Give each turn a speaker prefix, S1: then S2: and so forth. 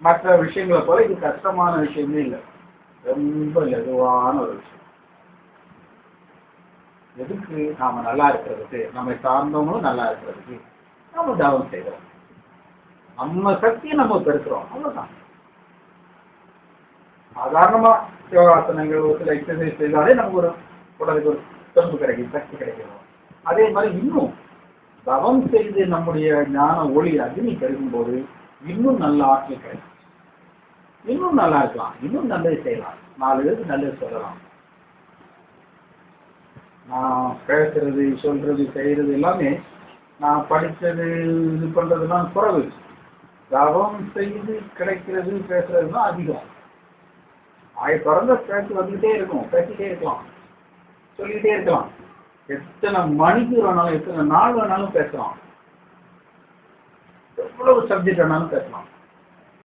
S1: மற்ற விஷயங்களை போல இது கஷ்டமான விஷயமே இல்லை. ரொம்ப லகுவான ஒரு விஷயம். எதுக்கு நாம நல்லா இருக்கிறதுக்கு நம்மை சார்ந்தவங்களும் நல்லா இருக்கிறதுக்கு நம்ம தவம் செய்கிறோம். நம்ம சக்தியை நம்ம பெருக்கிறோம். அவ்வளவுதான். சாதாரணமா யோகாசனங்கள் ஒரு சில எக்ஸசைஸ் செய்தாலே நமக்கு ஒரு உடலுக்கு ஒரு தொம்பு கிடைக்கும் சக்தி கிடைக்கிறோம் அதே மாதிரி இன்னும் தவம் செய்து நம்முடைய ஞான ஒளி அக்னி கருகும் போது இன்னும் நல்ல ஆற்றல் கிடைக்கும். இன்னும் நல்லா இருக்கலாம். இன்னும் நல்லது செய்யலாம். நாலு பேருக்கு நல்லது சொல்லலாம். நான் பேசுறது சொல்றது செய்யறது எல்லாமே நான் படிச்சது இது பண்றதுலாம் குறைவு. தவம் செய்து கிடைக்கிறது பேசுறது தான் அதிகம். ஆய பிறந்த பேச்சு வந்துகிட்டே இருக்கும். பேசிட்டே இருக்கலாம். சொல்லிக்கிட்டே இருக்கலாம். எத்தனை மணிக்கு வேணாலும் எத்தனை நாள் வேணாலும் பேசலாம். எவ்வளவு சப்ஜெக்ட் வேணாலும் பேசலாம்